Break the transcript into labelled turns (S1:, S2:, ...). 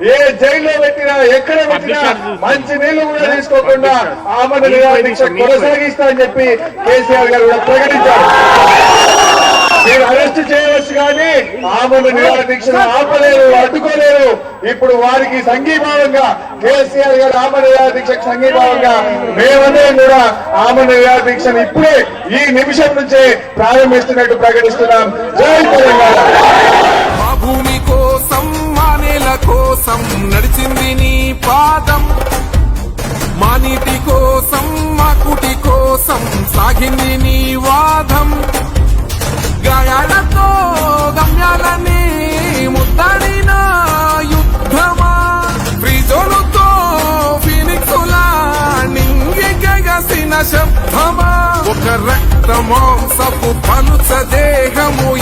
S1: ఏ జైల్లో పెట్టినా ఎక్కడ పెట్టినా మంచి నీళ్ళు కూడా తీసుకోకుండా ఆమెను నిరాహార దీక్ష కొనసాగిస్తా అని చెప్పి కేసీఆర్ గారు కూడా ప్రకటించారు. మీరు అరెస్ట్ చేయవచ్చు కానీ ఆమెను నిరాహార దీక్షను ఆపలేరు అడ్డుకోలేరు. ఇప్పుడు వారికి సంఘీభావంగా కేసీఆర్ గారు ఆమె నిరాహార దీక్షకు సంఘీభావంగా మేమందరం కూడా ఆమె నిరాహార దీక్షను ఇప్పుడే ఈ నిమిషం నుంచే ప్రారంభిస్తున్నట్టు ప్రకటిస్తున్నాం. జై తెలంగాణ.
S2: నడిచింది నీ పాదం. మా నీటి కోసం మా కుటి కోసం సాగింది నీ వాదం. గాయాలతో గమ్యాలని ముద్దాడిన యుద్ధమా? ఫ్రీజోలుతో ఫినిక్సులా నింగి గగసిన శబ్దమా? ఒక రక్త మాంసపు పలుచ దేహము